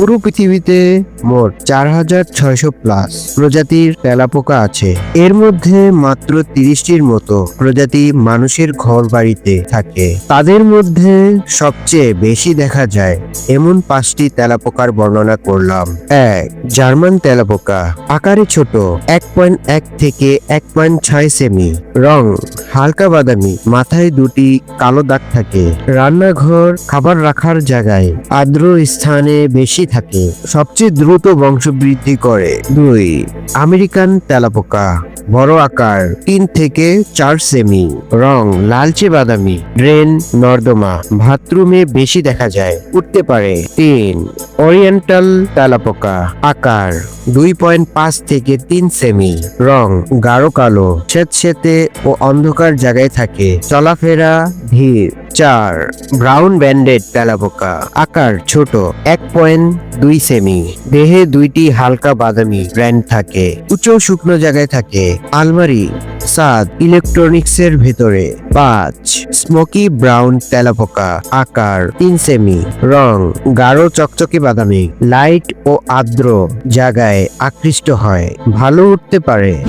পুরো পৃথিবীতে মোট চার হাজার ছয়শো প্লাস প্রজাতির তেলাপোকা আছে। এর মধ্যে মাত্র তিরিশটির মতো প্রজাতি মানুষের ঘর বাড়িতে থাকে। তাদের মধ্যে সবচেয়ে বেশি দেখা যায়, এমন পাঁচটি তেলাপোকার বর্ণনা করলাম। এক, জার্মান তেলাপোকা। আকারে ছোট, এক পয়েন্ট এক থেকে এক পয়েন্ট ছয় সেমি রং হালকা বাদামি, মাথায় দুটি কালো দাগ থাকে। রান্নাঘর খাবার রাখার জায়গায় আর্দ্র স্থানে বেশি থাকে। সবচেয়ে দ্রুত বংশবৃদ্ধি করে। দুই, আমেরিকান তেলাপোকা, বড় আকার, তিন থেকে চার সেমি। রং, লালচে বাদামি, ড্রেন, নর্দমা, বাথরুমে বেশি দেখা যায়, উঠতে পারে। তিন, ওরিয়েন্টাল তেলাপোকা, আকার দুই পয়েন্ট পাঁচ থেকে তিন সেমি। রং, গাঢ় কালো স্বেতসেতে ও অন্ধকার। জায়গায় থাকে। চলাফেরা ধীর। চার ব্রাউন ব্যান্ডেড তেলাপোকা। আকার ছোট, এক পয়েন্ট দুই সেমি দেহে দুইটি হালকা বাদামি ব্র্যান্ড থাকে। উঁচু শুকনো জায়গায় থাকে। আলমারি, সাদ ইলেকট্রনিক্সের ভেতরে। পাঁচ স্মোকি ব্রাউন তেলাপোকা। আকার তিন সেমি রং, গাঢ়, চকচকে বাদামি। লাইট ও আর্দ্র জায়গায় আকৃষ্ট হয়। ভালো উঠতে পারে।